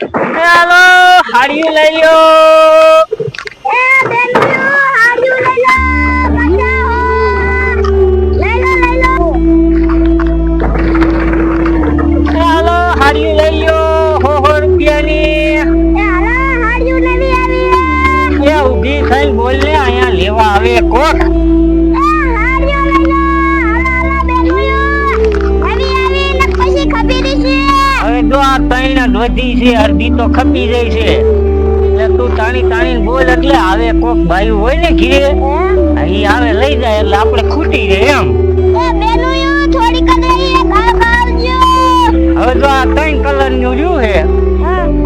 ચાલો હાડિયું લઈ લ્યો. આ ત્રણ વધી છે અડધી તો ખપી જાય છે. એટલે તું તાણી તાણી બોલ એટલે આવે કોક ભાઈ હોય ને ઘીરે અહીં આવે લઈ જાય એટલે આપણે ખૂટી જાય એમ. એ હવે જો આ ત્રણ કલરનું જોયું છે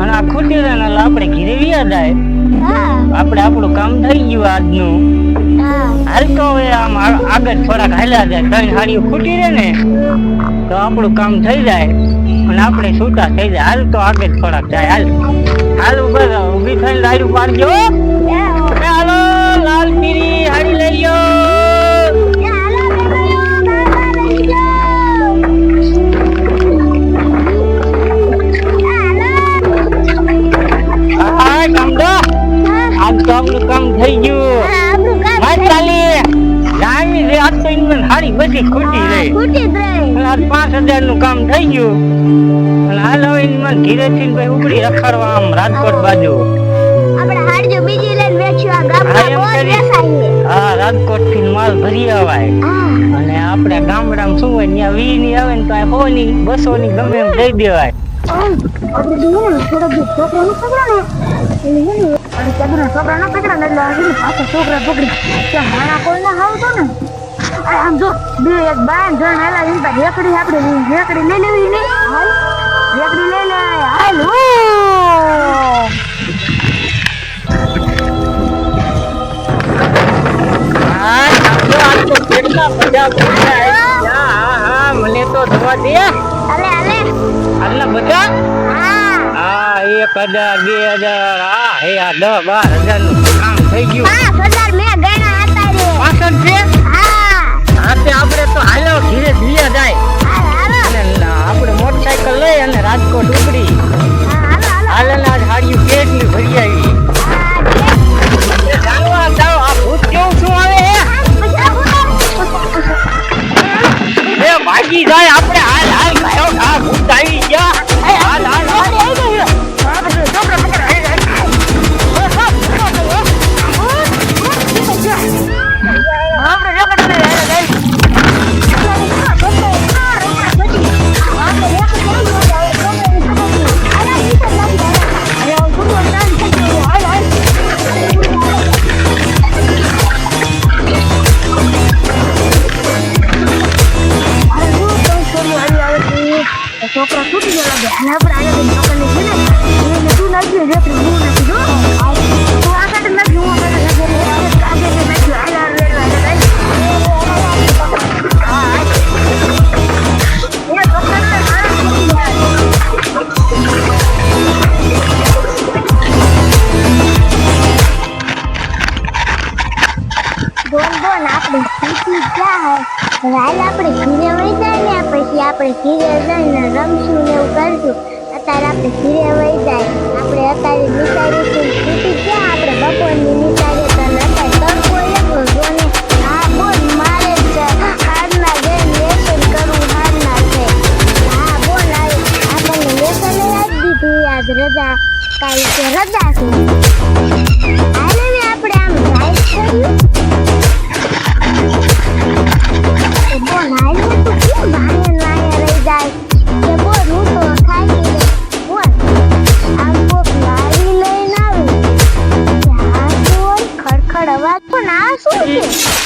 અને આ ખૂટી જાય એટલે આપણે ઘીરે વ્યા જાય. આપણે આપણું કામ થઈ ગયું આજનું. હાલ તો હવે આમ આગળ થોડાક હાલ્યા જાય ત્રણ હાડીઓ ખૂટી રહે ને તો આપણું કામ થઈ જાય. અને આપણે છૂટા થઈ જાય. હાલ તો આગળ થોડાક જાય. હાલ. હાલ ઉપર ઊભી થઈને લાડુ પાડજો હાલો. લાલ પીરી હાડી લઈ આપણું કામ થઈ ગયું. લાવી રે આજ તો એમને હાડી બધી ખૂટી રહી ખૂટી રહી. અને પાંચ હજારનું કામ થઈ ગયું. અને હાલ હવે એમાં ધીરે થી ભાઈ ઉપડી રખડવા આમ રાજકોટ બાજુ. આપણે હાડજો બીજી લઈને વેચ્યું આ ગામમાં બહુ વેચાય હા રાજકોટથી માલ ભરી આવાય. અને આપણે ગામડામાં શું હોય ત્યાં વી ની આવે ને તો આ સો ની બસો ની ગમે એમ દઈ દેવાય. આપણે જોઈએ ને થોડો બી છોકરો નો ને. છોકરા ના પકડા એટલે છોકરા પકડી ત્યાં માણા કોઈ ના આવતો ને. આમ જો બે એક બાન જણ આલા ઇન પર રેકડી આપણે રેકડી લઈ લેવી ને. હાલ રેકડી લઈ લે હાલ હા! મને તો જોવા દે. અલે અલે આટલા બધા? હા. હા એક હજાર બે હજાર હા હે આ દસ બાર હજારનું કામ થઈ ગયું. રાજકોટ ઉપડી હા હાલો છૂટી અને આપણે છોકરાને છે ને નાખી દો તું આ કાઢ હું આપણે ઘીરે વહી જાય પછી આપણે ઘીરે જઈને રમશું ને એવું. અત્યારે આપણે ધીરે વહી જાય. આપણે અત્યારે નિસારીશું છૂટી ગયા આપણે બપોરની નિસારીએ તો અત્યારે તડકો એટલો જો ને હા બોલ મારે જ હારના જઈને લેસન કરવું હારના છે હા બોલ આવી આપણને લેસન યાદ દીધું. આજ રજા તો રજા છે. પણ આ શું છે આ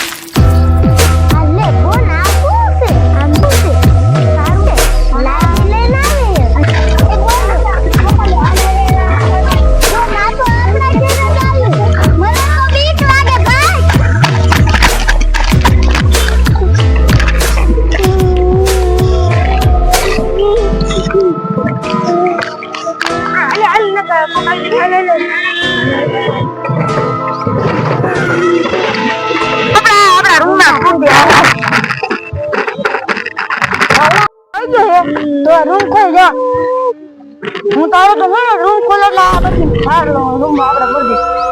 આપણા ઘરે જ આવ્યું મને તો રૂમ ખોલ જો હું તારે તો રૂમ ખોલે એટલે આ બધી રૂમ આપણે ભરી દઈશું.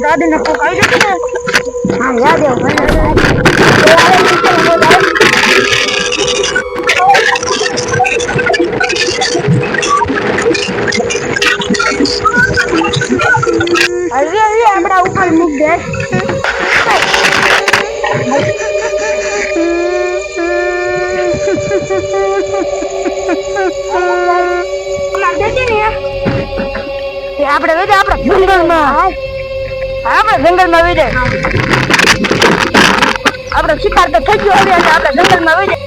દાદી ને કોક આવી જશે ને? હા યાદ એવું હજી હજી આપણા ઉપર મૂક દે આપણે આપણે. જંગલમાં આપણે જંગલમાં જાય. આપણે શિકાર તો થઈ ગયો હવે આપણે જંગલમાં વહી જાય.